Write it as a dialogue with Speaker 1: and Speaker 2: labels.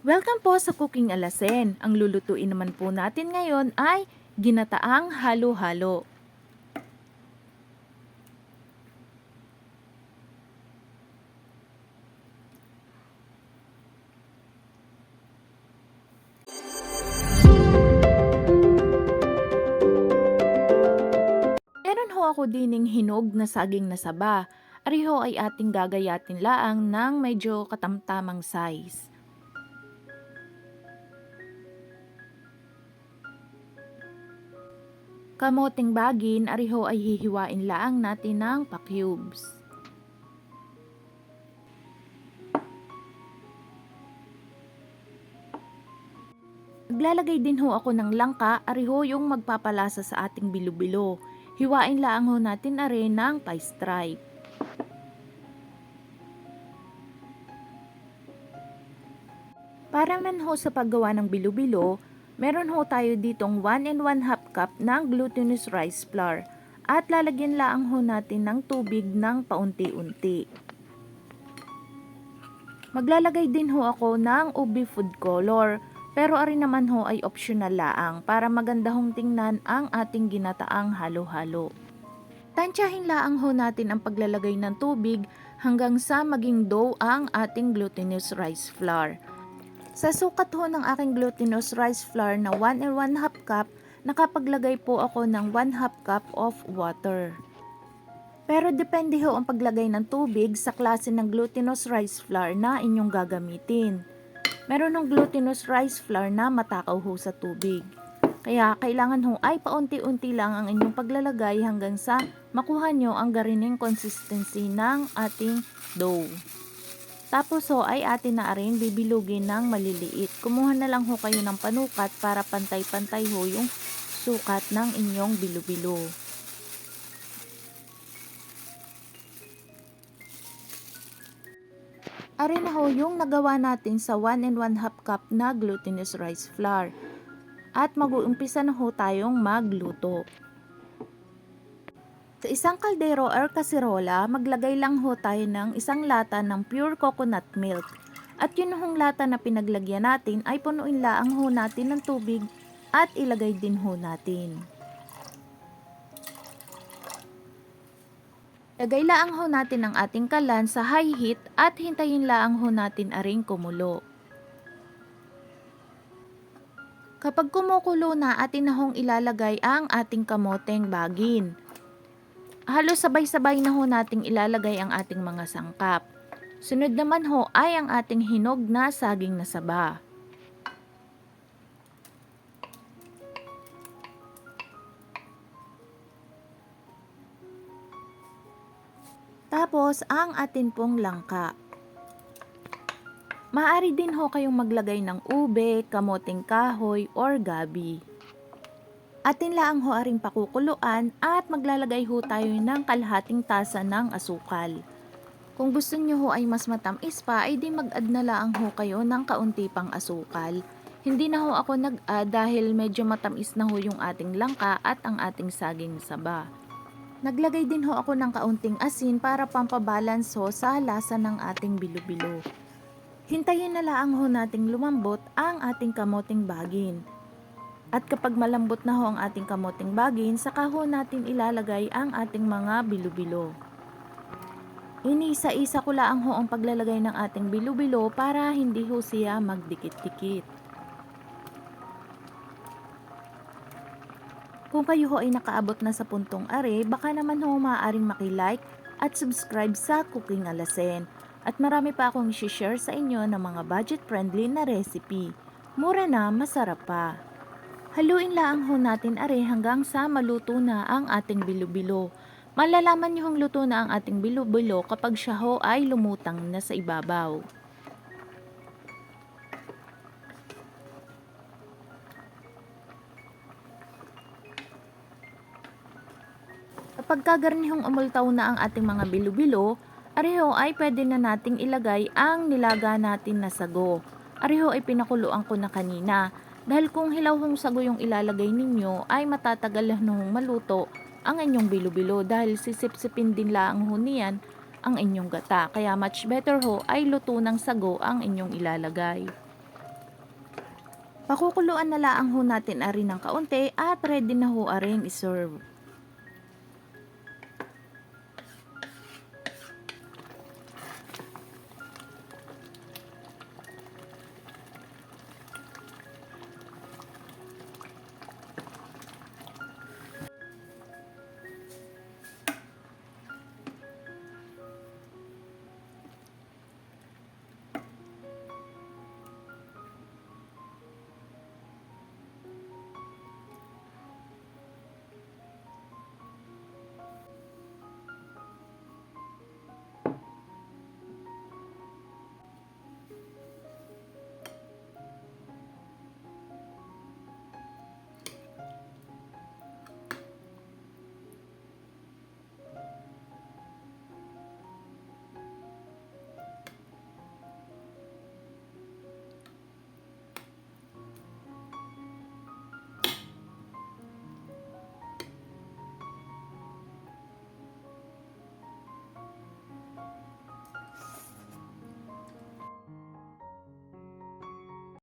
Speaker 1: Welcome po sa Cooking Alasen. Ang lulutuin naman po natin ngayon ay ginataang halo-halo. Meron ho ako dining hinog na saging na saba. Ariho ay ating gagayatin laang ng medyo katamtamang size. Kamoting bagin, ariho ay hihiwain laang natin ng pa-cubes. Maglalagay din ho ako ng langka, ariho yung magpapalasa sa ating bilo-bilo. Hiwain laang ho natin na rin ng pie stripe. Para man ho sa paggawa ng bilo-bilo, meron ho tayo ditong 1 and 1 half cup ng glutinous rice flour at lalagyan laang ho natin ng tubig ng paunti-unti. Maglalagay din ho ako ng ubi food color pero ari naman ho ay optional laang para maganda hong tingnan ang ating ginataang halo-halo. Tansyahin laang ho natin ang paglalagay ng tubig hanggang sa maging dough ang ating glutinous rice flour. Sa sukat ho ng aking glutinous rice flour na 1 and 1 half cup, nakapaglagay po ako ng 1 half cup of water. Pero depende ho ang paglagay ng tubig sa klase ng glutinous rice flour na inyong gagamitin. Meron ng glutinous rice flour na matakaw ho sa tubig. Kaya kailangan ho ay paunti-unti lang ang inyong paglalagay hanggang sa makuha nyo ang garining consistency ng ating dough. Tapos ho ay atin na rin bibilugin ng maliliit. Kumuha na lang ho kayo ng panukat para pantay-pantay ho yung sukat ng inyong bilo-bilo. Ari na ho yung nagawa natin sa 1 and 1 half cup na glutinous rice flour. At mag-uumpisa na ho tayong magluto. Sa isang kaldero or kasirola, maglagay lang ho tayo ng isang lata ng pure coconut milk. At yun hong lata na pinaglagyan natin ay punuin laang ho natin ng tubig at ilagay din ho natin. Lagay laang ho natin ang ating kalan sa high heat at hintayin laang ho natin aring kumulo. Kapag kumukulo na, atin na hong ilalagay ang ating kamoteng bagin. Halos sabay-sabay na ho nating ilalagay ang ating mga sangkap. Sunod naman ho ay ang ating hinog na saging na saba. Tapos ang atin pong langka. Maaari din ho kayong maglagay ng ube, kamoting kahoy, or gabi. Atin laang ho aring pakukuluan at maglalagay ho tayo ng kalahating tasa ng asukal. Kung gusto nyo ho ay mas matamis pa, ay di mag-add na laang ho kayo ng kaunti pang asukal. Hindi na ho ako nag-add dahil medyo matamis na ho yung ating langka at ang ating saging saba. Naglagay din ho ako ng kaunting asin para pampabalance ho sa lasa ng ating bilo-bilo. Hintayin na laang ho nating lumambot ang ating kamoting bagin. At kapag malambot na ho ang ating kamoting bagin, saka ho natin ilalagay ang ating mga bilo-bilo. Inisa-isa ko laang ho ang paglalagay ng ating bilo-bilo para hindi ho siya magdikit-dikit. Kung kayo ho ay nakaabot na sa puntong are, baka naman ho maaaring makilike at subscribe sa Cooking Alasen. At marami pa akong share sa inyo ng mga budget-friendly na recipe. Mura na, masarap pa. Haluin lang ho natin are hanggang sa maluto na ang ating bilo-bilo. Malalaman niyo hong luto na ang ating bilo-bilo kapag siya ho ay lumutang na sa ibabaw. Kapag kagarnihong umultaw na ang ating mga bilo-bilo, ariho ay pwede na nating ilagay ang nilaga natin na sago. Ariho ay pinakuluan ko na kanina. Dahil kung hilawhong sago yung ilalagay ninyo, ay matatagal na hong maluto ang inyong bilo-bilo dahil sisip-sipin din lang ho niyan ang inyong gata. Kaya much better ho ay luto ng sago ang inyong ilalagay. Pakukuluan na laang ho natin ari ng kaunti at ready na ho aring iserve.